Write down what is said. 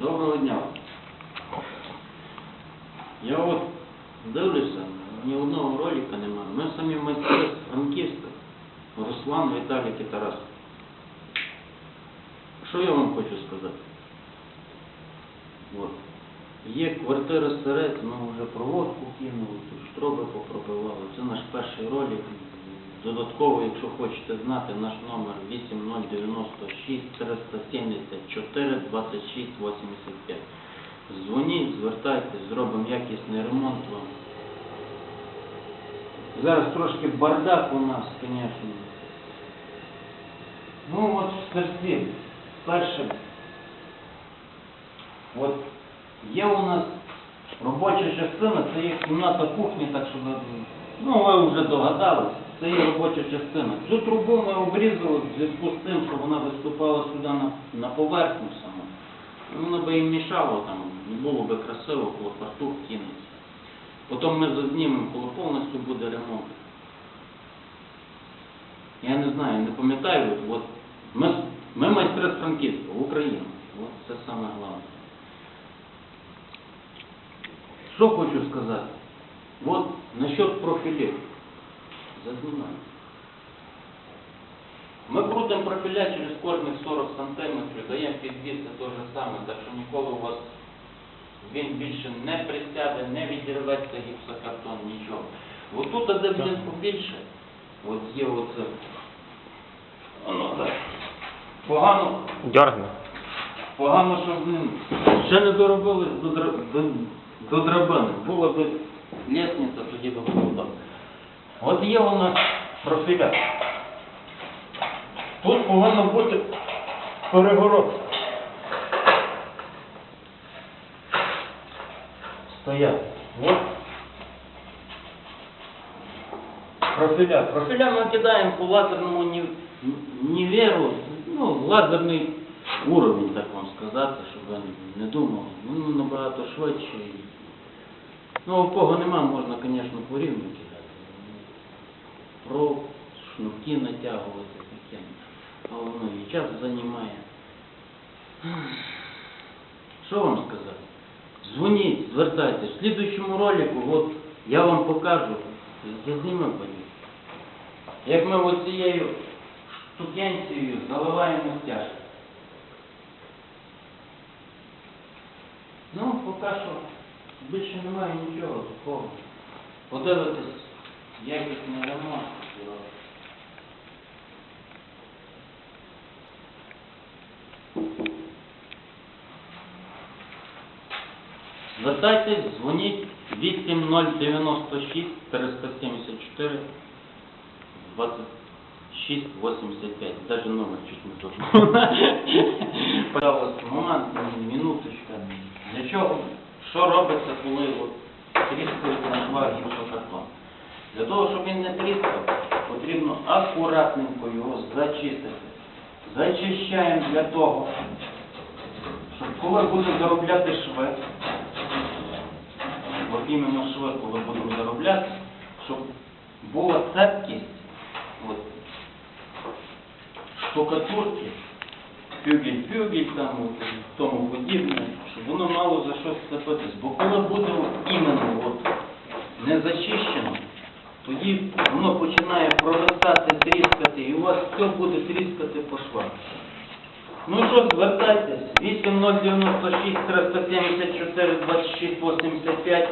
Доброго дня. Я от дивлюся, ні одного ролика немає. Ми самі майстри Франківська. Руслан, Віталік і Тарас. Що я вам хочу сказати? От. Є квартира Серець, ми вже проводку кинули, тут штроби попробивали. Це наш перший ролик. Додатково, якщо хочете знати, наш номер 8096 374 26 85. Дзвоніть, звертайтесь, зробимо якісний ремонт вам. Зараз трошки бардак у нас, звісно. Ну от в серці. Перше. От є у нас робоча частина, це є кімната кухні, так що ну ви вже догадалися, це є робоча частина. Цю трубу ми обрізали в зв'язку з тим, що вона виступала сюди на, на поверхню саму. Воно би їм мішало там, не було би красиво, коли фартух кинеться. Потім ми зазнімемо, коли повністю буде ремонт. Я не знаю, не пам'ятаю, от ми, ми майстри з Франківська, в Україну. От це саме головне. Що хочу сказати? От насчет профілів. Зазнімаю. Ми крутимо профіля через кожних 40 сантиметрів, даємо підвіс, це те ж саме, так що ніколи у вас він більше не присяде, не відірветься гіпсокартон, нічого. От тут, де, блін, побільше, от є оце. Воно так. Погано, Дьоргне. Погано, що блин, ще не доробили до, до, до драбини. Була б лісниця, тоді б було добре. От є у нас профіля. Тут повинна бути перегородка. Стоять. От. Профіля. Профіля ми кидаємо по лазерному ніверу, ну, лазерний уровень, так вам сказати, щоб ви не думали. Ну, набагато швидше. Ну, кого нема, можна, звісно, по рівню кидати. Про шнурки натягувати таке. А воно і час займає. Що вам сказати? Дзвоніть, звертайтесь. В слідуючому ролику, от я вам покажу, я по ній. Як ми оцією штукенцією заливаємо стяжку. Ну, поки що більше немає нічого такого. Подивитись, якісний ремонт. Звертайтесь, дзвоніть 8096 374 26 85. Даже номер чуть не тот. Пожалуйста, момент, минуточка. Для чого? Що робиться, коли от тріскають на швах гіпсокартон? Для того, щоб він не тріскав, потрібно акуратненько його зачистити. Зачищаємо для того, щоб коли будемо заробляти шви, от іменно шви, коли будемо заробляти, щоб була цепкість от, штукатурки, пюгель-пюгель там от, тому подібне, щоб воно мало за що сцепитись. Бо коли буде іменно от, не зачищено, тоді воно починає проростати, тріскати, і у вас все буде тріскати по швах. Ну що, звертайтесь, 8096 374 26 85